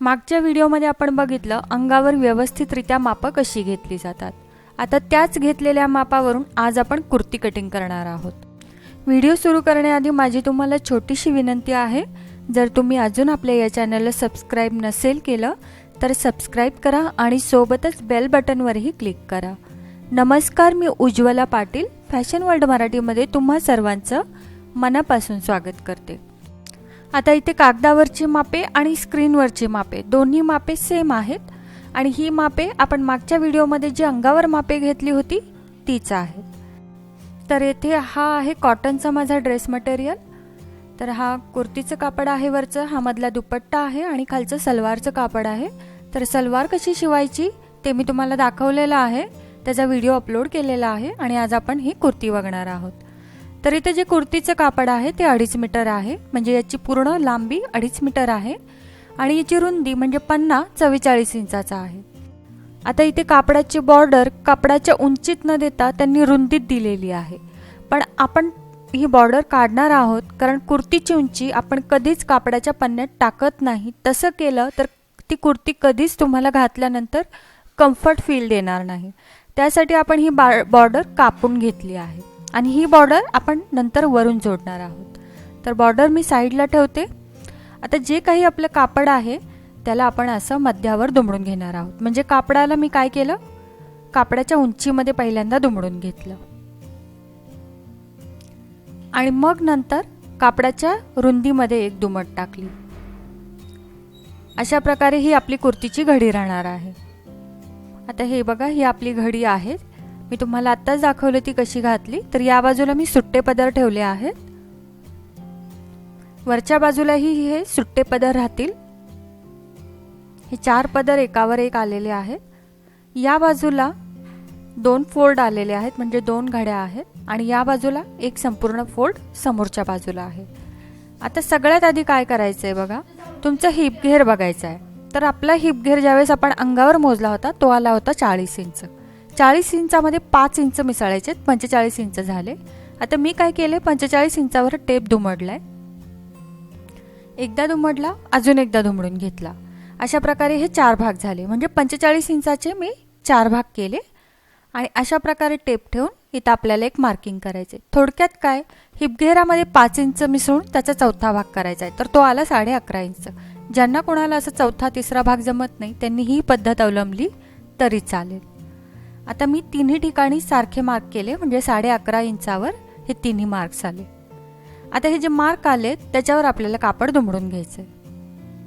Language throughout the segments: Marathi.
मागच्या व्हिडिओमध्ये आपण बघितलं अंगावर व्यवस्थितरित्या मापं कशी घेतली जातात. आता त्याच घेतलेल्या मापावरून आज आपण कुर्ती कटिंग करणार आहोत. व्हिडिओ सुरू करण्याआधी माझी तुम्हाला छोटीशी विनंती आहे. जर तुम्ही अजून आपल्या या चॅनलला सबस्क्राईब नसेल केलं तर सबस्क्राईब करा आणि सोबतच बेल बटनवरही क्लिक करा. नमस्कार मी उज्ज्वला पाटील. फॅशन वर्ल्ड मराठीमध्ये तुम्हा सर्वांचं मनापासून स्वागत करते. आता इथे कागदावरची मापे आणि स्क्रीनवरची मापे. दोन्ही मापे सेम आहेत. आणि ही मापे आपण मागच्या व्हिडिओमध्ये जी अंगावर मापे घेतली होती तीच आहे तर येथे हा आहे कॉटनचा माझा ड्रेस मटेरियल तर हा कुर्तीचं कापड आहे वरचं हा मधला दुपट्टा आहे आणि खालचं सलवारचं कापड आहे. तर सलवार कशी शिवायची ते मी तुम्हाला दाखवलेलं आहे. त्याचा व्हिडिओ अपलोड केलेला आहे आणि आज आपण ही कुर्ती बघणार आहोत. तर इथे जे कुर्तीचं कापड आहे ते अडीच मीटर आहे. म्हणजे याची पूर्ण लांबी अडीच मीटर आहे. आणि याची रुंदी म्हणजे पन्ना चव्वेचाळीस इंचाचा आहे. आता इथे कापडाची बॉर्डर कापडाच्या उंचीत न देता त्यांनी रुंदीत दिलेली आहे. पण आपण ही बॉर्डर काढणार आहोत कारण कुर्तीची उंची आपण कधीच कापडाच्या पन्न्यात टाकत नाही. तसं केलं तर ती कुर्ती कधीच तुम्हाला घातल्यानंतर कम्फर्ट फील देणार नाही. त्यासाठी आपण ही बा बॉर्डर कापून घेतली आहे. आणि ही बॉर्डर आपण नंतर वरून जोडणार आहोत. तर बॉर्डर मी साईडला ठेवते. आता जे काही आपलं कापड आहे त्याला आपण असं मध्यावर दुमडून घेणार आहोत. म्हणजे कापडाला मी काय केलं? कापडाच्या उंचीमध्ये पहिल्यांदा दुमडून घेतलं. आणि मग नंतर कापडाच्या रुंदीमध्ये एक दुमट टाकली. अशा प्रकारे ही आपली कुर्तीची घडी राहणार आहे. आता हे बघा ही आपली घडी आहे. मी तुम्हाला आत्ताच दाखवली ती कशी घातली तर या बाजूला मी सुट्टे पदर ठेवले आहेत. वरच्या बाजूलाही हे सुट्टे पदर राहतील. हे चार पदर एकावर एक आलेले आहेत. या बाजूला दोन फोल्ड आलेले आहेत म्हणजे दोन घड्या आहेत आणि या बाजूला एक संपूर्ण फोल्ड समोरच्या बाजूला आहे. आता सगळ्यात आधी काय करायचं आहे बघा? तुमचा हिप घेर बघायचा आहे तर आपला हिप घेर ज्यावेळेस आपण अंगावर मोजला होता तो आला होता चाळीस इंच. चाळीस इंचामध्ये पाच इंच मिसळायचे पंचेचाळीस इंच झाले. आता मी काय केले? पंचेचाळीस इंचावर टेप दुमडलाय. एकदा दुमडला अजून एकदा दुमडून घेतला. अशा प्रकारे हे चार भाग झाले. म्हणजे पंचेचाळीस इंचाचे मी चार भाग केले आणि अशा प्रकारे टेप ठेवून इथं आपल्याला एक मार्किंग करायचे. थोडक्यात काय? हिपघेरामध्ये पाच इंच मिसळून त्याचा चौथा भाग करायचा आहे. तर तो आला साडे अकरा इंच. ज्यांना कोणाला असं चौथा तिसरा भाग जमत नाही त्यांनी ही पद्धत अवलंबली तरी चालेल. आता मी तिन्ही ठिकाणी सारखे मार्क केले म्हणजे साडे अकरा इंचावर हे तिन्ही मार्क्स आले. आता हे जे मार्क आले त्याच्यावर आपल्याला कापड दुमडून घ्यायचं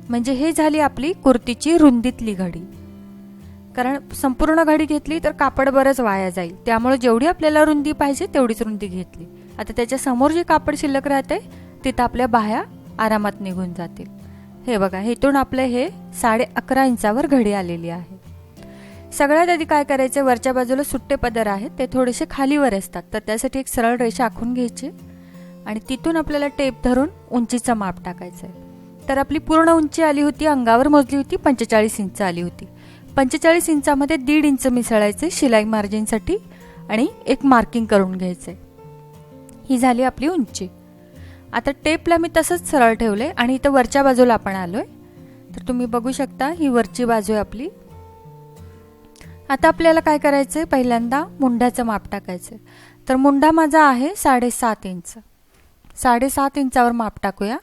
म्हणजे हे झाली आपली कुर्तीची रुंदीतली घडी. कारण संपूर्ण घडी घेतली तर कापड बरंच वाया जाईल. त्यामुळे जेवढी आपल्याला रुंदी पाहिजे तेवढीच रुंदी घेतली. आता त्याच्यासमोर जे कापड शिल्लक राहते तिथं आपल्या बाह्या आरामात निघून जातील. हे बघा हेतून आपलं हे साडे अकरा इंचावर घडी आलेली आहे. सगळ्यात आधी काय करायचं? वरच्या बाजूला सुट्टे पदर आहेत ते थोडेसे खालीवर असतात. तर त्यासाठी एक सरळ रेषा आखून घ्यायची आणि तिथून आपल्याला टेप धरून उंचीचं माप टाकायचं आहे. तर आपली पूर्ण उंची आली होती अंगावर मोजली होती पंचेचाळीस इंच आली होती. पंचेचाळीस इंचामध्ये दीड इंच मिसळायचे शिलाई मार्जिनसाठी आणि एक मार्किंग करून घ्यायचे. ही झाली आपली उंची. आता टेपला मी तसंच सरळ ठेवले आणि इथं वरच्या बाजूला आपण आलोय. तर तुम्ही बघू शकता ही वरची बाजू आहे आपली. आता आपल्याला काय करायचं आहे पहिल्यांदा मुंड्याचं माप टाकायचं तर मुंडा माझा आहे साडेसात इंच. साडेसात इंचावर माप टाकूया.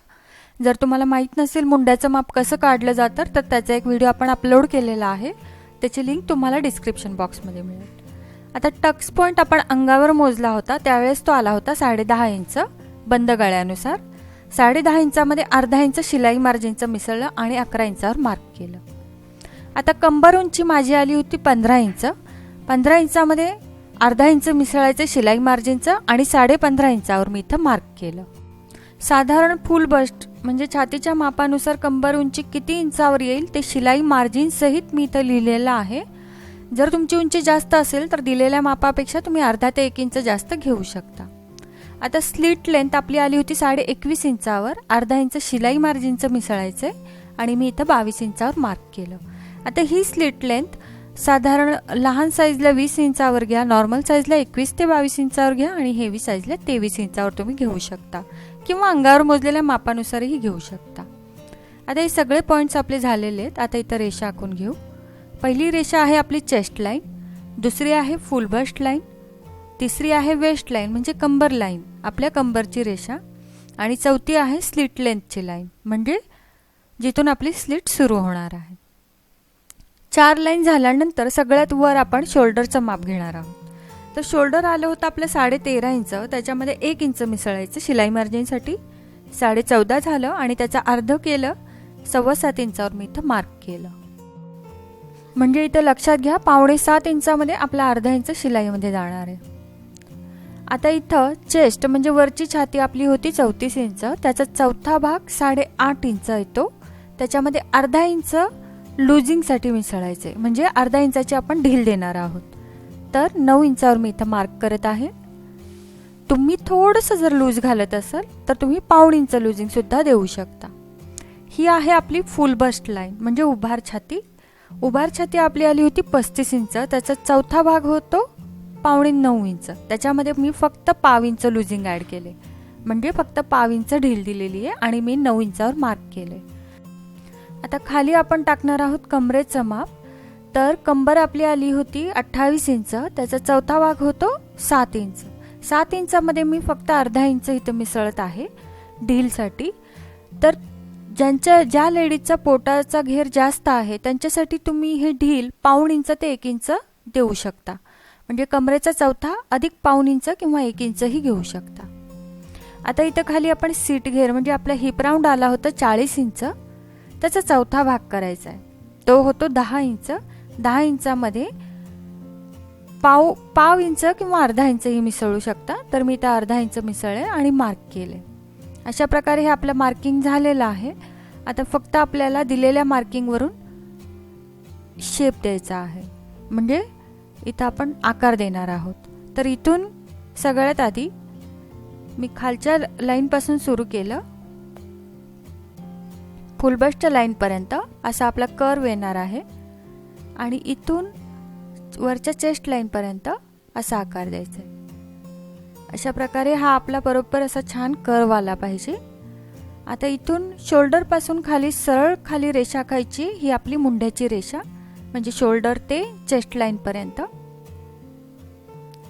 जर तुम्हाला माहीत नसेल मुंड्याचं माप कसं काढलं जातं तर त्याचा एक व्हिडिओ आपण अपलोड केलेला आहे. त्याची लिंक तुम्हाला डिस्क्रिप्शन बॉक्समध्ये मिळेल. आता टक्स पॉईंट आपण अंगावर मोजला होता त्यावेळेस तो आला होता साडेदहा इंच बंद गळ्यानुसार. साडे दहा इंचामध्ये अर्धा इंच शिलाई मार्जिनचं मिसळलं आणि अकरा इंचावर मार्क केलं. आता कंबर उंची माझी आली होती पंधरा इंच. पंधरा इंचामध्ये अर्धा इंच मिसळायचं शिलाई मार्जिनचं आणि साडे पंधरा इंचावर मी इथं मार्क केलं. साधारण फुल बस्ट म्हणजे छातीच्या मापानुसार कंबर उंची किती इंचावर येईल ते शिलाई मार्जिन सहित मी इथं लिहिलेलं आहे. जर तुमची उंची जास्त असेल तर दिलेल्या मापापेक्षा तुम्ही अर्धा ते एक इंच जास्त घेऊ शकता. आता स्लीट लेंथ आपली आली होती साडे एकवीस इंचावर अर्धा इंच शिलाई मार्जिनचं मिसळायचं आहे आणि मी इथं बावीस इंचावर मार्क केलं. आता ही स्लीट लेंथ साधारण लहान साईजला वीस इंचावर घ्या नॉर्मल साईजला एकवीस ते बावीस इंचावर घ्या आणि हेवी साईजला तेवीस इंचावर तुम्ही घेऊ शकता. किंवा अंगावर मोजलेल्या मापानुसारही घेऊ शकता. आता हे सगळे पॉईंट्स आपले झालेले आहेत. आता इथं रेषा आखून घेऊ. पहिली रेषा आहे आपली चेस्ट लाईन दुसरी आहे फुल बस्ट लाईन तिसरी आहे वेस्ट लाईन म्हणजे कंबर लाईन आपल्या कंबरची रेषा. आणि चौथी आहे स्लिट लेंथची लाईन म्हणजे जिथून आपली स्लिट सुरू होणार आहे. चार लाईन झाल्यानंतर सगळ्यात वर आपण शोल्डरचं माप घेणार आहोत. तर शोल्डर आलं होतं आपलं साडे तेरा इंच त्याच्यामध्ये एक इंच मिसळायचं शिलाई मार्जिनसाठी. साडे चौदा झालं आणि त्याचं अर्ध केलं सव्वा सात इंचावर मी इथं मार्क केलं. म्हणजे इथं लक्षात घ्या पावणे सात इंचामध्ये आपला अर्धा इंच शिलाईमध्ये जाणार आहे. आता इथं चेस्ट म्हणजे वरची छाती आपली होती चौतीस इंच त्याचा चौथा भाग साडे आठ इंच येतो. त्याच्यामध्ये अर्धा इंच लुझिंगसाठी मिसळायचे. म्हणजे अर्धा इंचाची आपण ढील देणार आहोत. तर नऊ इंचावर मी इथं मार्क करत आहे. तुम्ही थोडंसं जर लूज घालत असाल तर तुम्ही पाऊण इंच लुझिंगसुद्धा देऊ शकता. ही आहे आपली फुल बस्ट लाईन म्हणजे उभार छाती. उभार छाती आपली आली होती पस्तीस इंच त्याचा चौथा भाग होतो पावणे नऊ इंच. त्याच्यामध्ये मी फक्त पाव इंच लुझिंग ॲड केले. म्हणजे फक्त पाव इंच ढील दिलेली आहे आणि मी नऊ इंचावर मार्क केले. आता खाली आपण टाकणार आहोत कमरेचं माप. तर कंबर आपली आली होती अठ्ठावीस इंच त्याचा चौथा भाग होतो सात इंच. सात इंचामध्ये मी फक्त अर्धा इंच इथं मिसळत आहे ढीलसाठी. तर ज्यांच्या ज्या लेडीजचा पोटाचा घेर जास्त आहे त्यांच्यासाठी तुम्ही हे ढील पाऊण इंच ते एक इंच देऊ शकता. म्हणजे कमरेचा चौथा अधिक पाऊण इंच किंवा एक इंचही घेऊ शकता. आता इथं खाली आपण सीट घेर म्हणजे आपला हिप राऊंड आला होता चाळीस इंच. त्याचा चौथा भाग करायचा आहे. तो होतो दहा इंच. दहा इंचामध्ये पाव पाव इंच किंवा अर्धा इंचही मिसळू शकता. तर मी त्या अर्धा इंच मिसळले आणि मार्क केले. अशा प्रकारे हे आपलं मार्किंग झालेलं आहे. आता फक्त आपल्याला दिलेल्या मार्किंगवरून शेप द्यायचा आहे. म्हणजे इथं आपण आकार देणार आहोत. तर इथून सगळ्यात आधी मी खालच्या लाईनपासून सुरू केलं. फुलबस्टच्या लाईनपर्यंत असा आपला कर्व येणार आहे. आणि इथून वरच्या चेस्ट लाईनपर्यंत असा आकार द्यायचा आहे. अशा प्रकारे हा आपला बरोबर असा छान कर्व आला पाहिजे. आता इथून शोल्डरपासून खाली सरळ खाली रेषा खायची ही आपली मुंड्याची रेषा म्हणजे शोल्डर ते चेस्ट लाईनपर्यंत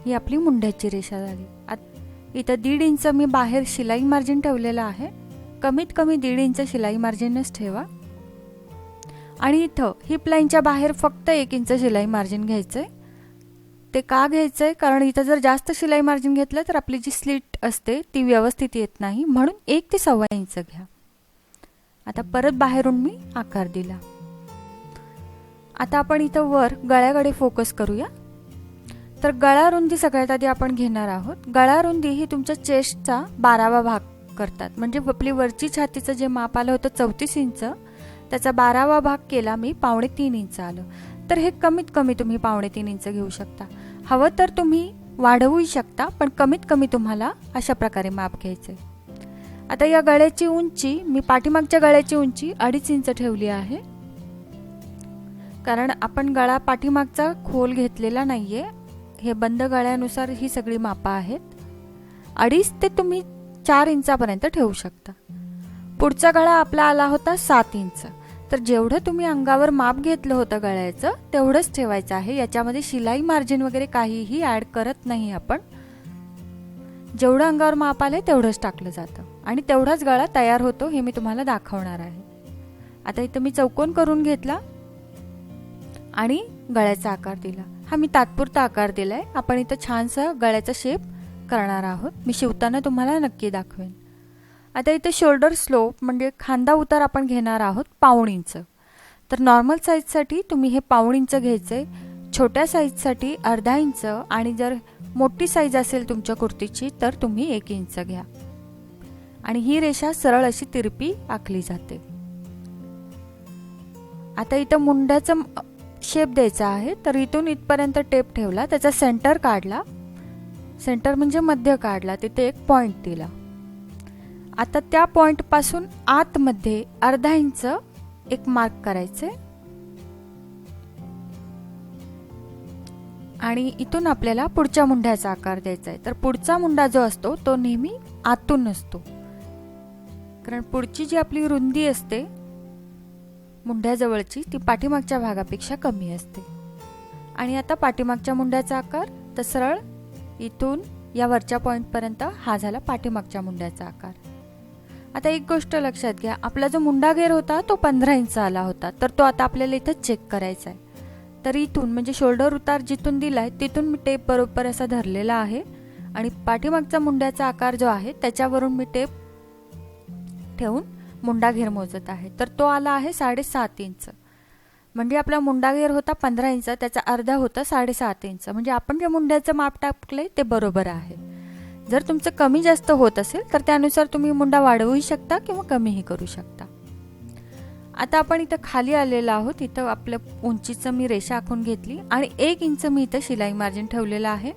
ही आपली मुंड्याची रेषा झाली. आत इथं दीड इंच मी बाहेर शिलाई मार्जिन ठेवलेलं आहे. कमीत कमी दीड इंच शिलाई मार्जिनच ठेवा. आणि इथं हिप लाईनच्या बाहेर फक्त एक इंच शिलाई मार्जिन घ्यायचं आहे ते का घ्यायचं आहे कारण इथं जर जास्त शिलाई मार्जिन घेतलं तर आपली जी स्लिट असते ती व्यवस्थित येत नाही. म्हणून एक ते सव्वा इंच घ्या. आता परत बाहेरून मी आकार दिला. आता आपण इथं वर गळ्याकडे फोकस करूया. तर गळा रुंदी सगळ्यात आधी आपण घेणार आहोत. गळा रुंदी ही तुमच्या चेस्टचा बारावा भाग करतात. म्हणजे आपली वरची छातीचं जे माप आलं होतं चौतीस इंच त्याचा बारावा भाग केला मी पावणे तीन इंच आलं. तर हे कमीत कमी तुम्ही पावणे तीन इंच घेऊ शकता. हवं तर तुम्ही वाढवूही शकता पण कमीत कमी तुम्हाला अशा प्रकारे माप घ्यायचं आता या गळ्याची उंची मी पाठीमागच्या गळ्याची उंची अडीच इंच ठेवली आहे. कारण आपण गळा पाठीमागचा खोल घेतलेला नाहीये. हे बंद गळ्यानुसार ही सगळी मापं आहेत. अडीच ते तुम्ही चार इंचापर्यंत ठेवू शकता. पुढचा गळा आपला आला होता सात इंच. तर जेवढं तुम्ही अंगावर माप घेतलं होतं गळ्याचं तेवढंच ठेवायचं आहे. याच्यामध्ये शिलाई मार्जिन वगैरे काहीही ॲड करत नाही आपण. जेवढं अंगावर माप आलंय तेवढंच टाकलं जातं. आणि तेवढाच गळा तयार होतो हे मी तुम्हाला दाखवणार आहे. आता इथं मी चौकोन करून घेतला आणि गळ्याचा आकार दिला. हा मी तात्पुरता आकार दिलाय. आपण इथं छानसं गळ्याचा शेप करणार आहोत. मी शिवताना तुम्हाला नक्की दाखवेन. आता इथे शोल्डर स्लोप म्हणजे खांदा उतार आपण घेणार आहोत पाऊण इंच तर नॉर्मल साईजसाठी तुम्ही हे पाऊण इंच घ्यायचे छोट्या साईजसाठी अर्धा इंच आणि जर मोठी साईज असेल तुमच्या कुर्तीची तर तुम्ही एक इंच घ्या. आणि ही रेषा सरळ अशी तिरपी आखली जाते. आता इथं मुंड्याचं शेप द्यायचा आहे. तर इथून इथपर्यंत टेप ठेवला त्याचा सेंटर काढला. सेंटर म्हणजे मध्य काढला तिथे एक पॉइंट दिला. आता त्या पॉईंटपासून आतमध्ये अर्धा इंच एक मार्क करायचे. आणि इथून आपल्याला पुढच्या मुंड्याचा आकार द्यायचा आहे. तर पुढचा मुंडा जो असतो तो नेहमी आतून असतो कारण पुढची जी आपली रुंदी असते मुंड्याजवळची ती पाठीमागच्या भागापेक्षा कमी असते. आणि आता पाठीमागच्या मुंड्याचा आकार तर सरळ इथून या वरच्या पॉईंटपर्यंत हा झाला पाठीमागच्या मुंड्याचा आकार. आता एक गोष्ट लक्षात घ्या आपला जो मुंडा घेर होता तो पंधरा इंच आला होता. तर तो आता आपल्याला इथं चेक करायचा आहे तर इथून म्हणजे शोल्डर उतार जिथून दिलाय तिथून मी टेप बरोबर असा धरलेला आहे. आणि पाठीमागचा मुंड्याचा आकार जो आहे त्याच्यावरून मी टेप ठेवून मुंडा घेर मोजत आहे. तर तो आला आहे साडेसात इंच. म्हणजे आपला मुंडागेर होता पंधरा इंच त्याचा अर्धा होता साडेसात इंच. म्हणजे आपण जे मुंड्याचं माप टाकलंय ते बरोबर आहे. जर तुमचं कमी जास्त होत असेल तर त्यानुसार तुम्ही मुंडा वाढवूही शकता किंवा कमीही करू शकता. आता आपण इथं खाली आलेलो आहोत. इथं आपलं उंचीचं मी रेषा आखून घेतली आणि एक इंच मी इथं शिलाई मार्जिन ठेवलेलं आहे.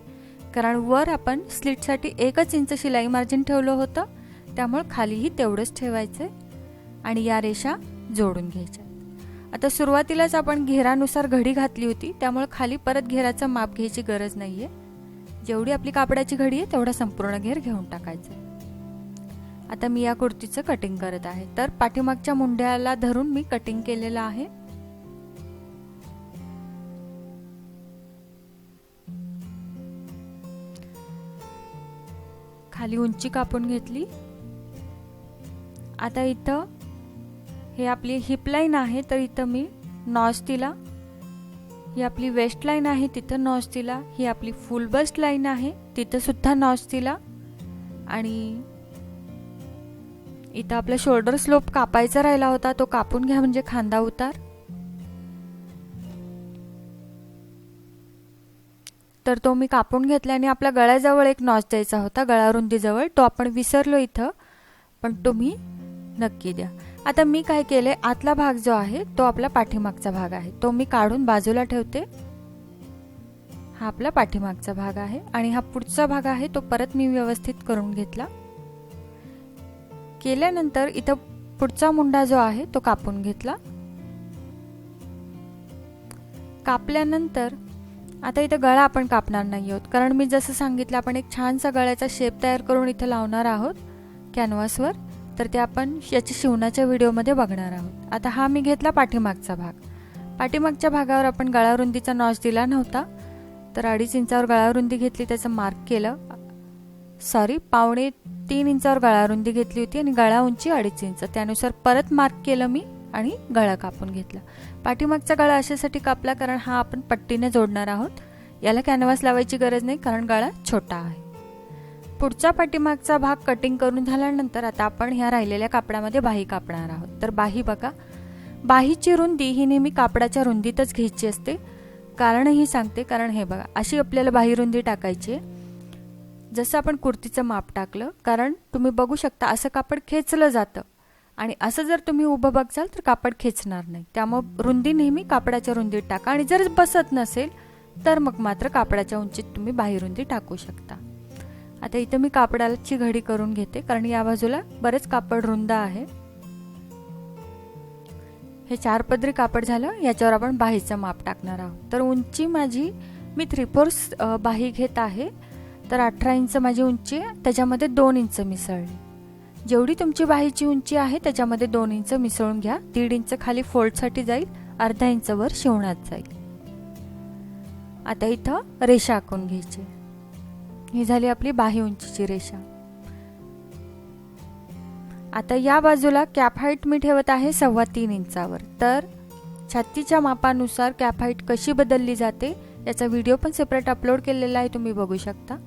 कारण वर आपण स्लिटसाठी एकच इंच शिलाई मार्जिन ठेवलं होतं. त्यामुळे खालीही तेवढंच ठेवायचं आणि या रेषा जोडून घ्यायच्या. आता सुरुवातीलाच आपण घेरानुसार घडी घातली होती त्यामुळे खाली परत घेराचं माप घ्यायची गरज नाहीये. जेवढी आपली कापडाची घडी आहे तेवढा संपूर्ण घेर घेऊन टाकायचं. आता मी या कुर्तीचं कटिंग करत आहे. तर पाठीमागच्या मुंड्याला धरून मी कटिंग केलेलं आहे. खाली उंची कापून घेतली. आता इथं हे आपली हिप लाईन आहे तर इथं मी नॉच दिला. ही आपली वेस्ट लाईन आहे तिथं नॉच दिला. ही आपली फुल बस्ट लाईन आहे तिथं सुद्धा नॉच दिला. आणि इथं आपला शोल्डर स्लोप कापायचा राहिला होता तो कापून घ्या म्हणजे खांदा उतार. तर तो मी कापून घेतला आणि आपल्या गळ्याजवळ एक नॉच द्यायचा होता गळारुंदीजवळ. तो आपण विसरलो इथं पण तुम्ही नक्की द्या. आता मी काय केले आतला भाग जो आहे तो आपला पाठीमागचा भाग आहे. तो मी काढून बाजूला ठेवते. हा आपला पाठीमागचा भाग आहे आणि हा पुढचा भाग आहे तो परत मी व्यवस्थित करून घेतला. केल्यानंतर इथं पुढचा मुंडा जो आहे तो कापून घेतला. कापल्यानंतर आता इथं गळा आपण कापणार नाही आहोत. कारण मी जसं सांगितलं आपण एक छानसा गळ्याचा शेप तयार करून इथं लावणार आहोत कॅनव्हासवर तर ते आपण याच्या शिवणाच्या व्हिडिओमध्ये बघणार आहोत. आता हा मी घेतला पाठीमागचा भाग. पाठीमागच्या भागावर आपण गळारुंदीचा नॉच दिला नव्हता. तर अडीच इंचावर गळारुंदी घेतली त्याचं मार्क केलं. सॉरी पावणे तीन इंचावर गळारुंदी घेतली होती आणि गळा उंची अडीच इंच. त्यानुसार परत मार्क केलं मी आणि गळा कापून घेतला. पाठीमागचा गळा अशासाठी कापला कारण हा आपण पट्टीने जोडणार आहोत. याला कॅनव्हास लावायची गरज नाही कारण गळा छोटा आहे. पुढचा पाठीमागचा भाग कटिंग करून झाल्यानंतर आता आपण ह्या राहिलेल्या कापडामध्ये बाही कापणार आहोत. तर बाही बघा. बाहीची रुंदी ही नेहमी कापडाच्या रुंदीतच घ्यायची असते. कारणही सांगते कारण हे बघा अशी आपल्याला बाही रुंदी टाकायची जसं आपण कुर्तीचं माप टाकलं कारण तुम्ही बघू शकता असं कापड खेचलं जातं. आणि असं जर तुम्ही उभं बघाल तर कापड खेचणार नाही. त्यामुळे रुंदी नेहमी कापडाच्या रुंदीत टाका. आणि जर बसत नसेल तर मग मात्र कापडाच्या उंचीत तुम्ही बाही रुंदी टाकू शकता. आता इथं मी कापडाची घडी करून घेते कारण या बाजूला बरेच कापड रुंद आहे. हे चार पदरी कापड झालं याच्यावर आपण बाहीचं माप टाकणार आहोत. तर उंची माझी मी थ्री फोर्स बाही घेत आहे. तर अठरा इंच माझी उंची आहे त्याच्यामध्ये दोन इंच मिसळली. जेवढी तुमची बाहीची उंची आहे त्याच्यामध्ये दोन इंच मिसळून घ्या. दीड इंच खाली फोल्डसाठी जाईल अर्धा इंचवर शिवण्यात जाईल. आता इथं रेषा आखून घ्यायची. ही झाली आपली बाही उंचीची रेषा. आता या बाजूला कॅप हाईट मी ठेवत आहे सव्वा तीन इंचावर. तर छातीच्या मापानुसार कॅप हाईट कशी बदलली जाते याचा व्हिडिओ पण सेपरेट अपलोड केलेला आहे तुम्ही बघू शकता.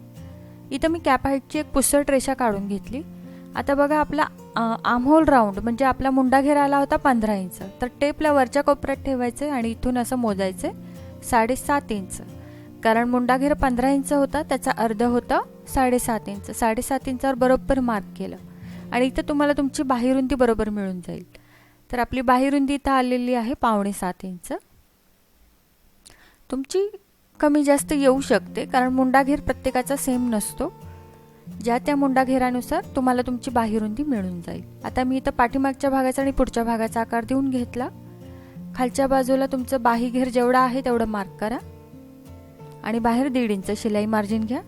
इथं मी कॅप हाईटची एक पुसट रेषा काढून घेतली. आता बघा आपला आमहोल राऊंड म्हणजे आपला मुंडा घेर आला होता पंधरा इंच. तर टेपला वरच्या कोपऱ्यात ठेवायचं आणि इथून असं मोजायचं साडेसात इंच. कारण मुंडाघेर पंधरा इंच होता त्याचा अर्ध होता साडेसात इंच. साडेसात इंचावर बरोबर मार्क केलं. आणि इथं तुम्हाला तुमची बाहिरुंदी बरोबर मिळून जाईल. तर आपली बाहिरुंदी इथं आलेली आहे पावणे सात इंच. तुमची कमी जास्त येऊ शकते कारण मुंडाघेर प्रत्येकाचा सेम नसतो. ज्या त्या मुंडाघेरानुसार तुम्हाला तुमची बाहिरुंदी मिळून जाईल. आता मी इथं पाठीमागच्या भागाचा आणि पुढच्या भागाचा आकार देऊन घेतला. खालच्या बाजूला तुमचं बाहीघेर जेवढा आहे तेवढं मार्क करा. आणि बाहेर दीड इंच शिलाई मार्जिन घ्या.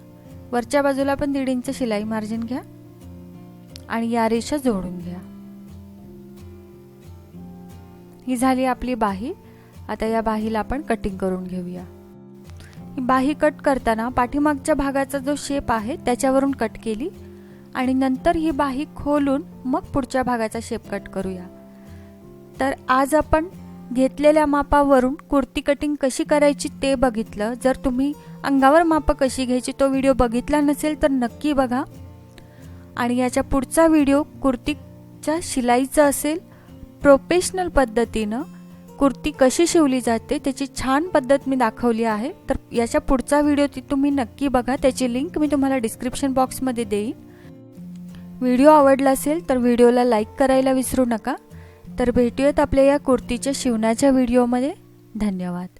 वरच्या बाजूला पण दीड इंच शिलाई मार्जिन घ्या. आणि या रेषा जोडून घ्या. ही झाली आपली बाही. आता या बाहीला आपण कटिंग करून घेऊया. ही बाही कट करताना पाठीमागच्या भागाचा जो शेप आहे त्याच्यावरून कट केली. आणि नंतर ही बाही खोलून मग पुढच्या भागाचा शेप कट करूया. तर आज आपण घेतलेल्या मापावरून कुर्ती कटिंग कशी करायची ते बघितलं. जर तुम्ही अंगावर मापं कशी घ्यायची तो व्हिडिओ बघितला नसेल तर नक्की बघा. आणि याच्या पुढचा व्हिडिओ कुर्तीच्या शिलाईचा असेल. प्रोफेशनल पद्धतीनं कुर्ती कशी शिवली जाते त्याची छान पद्धत मी दाखवली आहे. तर याच्या पुढचा व्हिडिओ ती तुम्ही नक्की बघा. त्याची लिंक मी तुम्हाला डिस्क्रिप्शन बॉक्समध्ये देईन. व्हिडिओ आवडला असेल तर व्हिडिओला लाईक करायला विसरू नका. तर भेटूयात आपल्या या कुर्तीच्या शिवण्याच्या व्हिडिओमध्ये. धन्यवाद.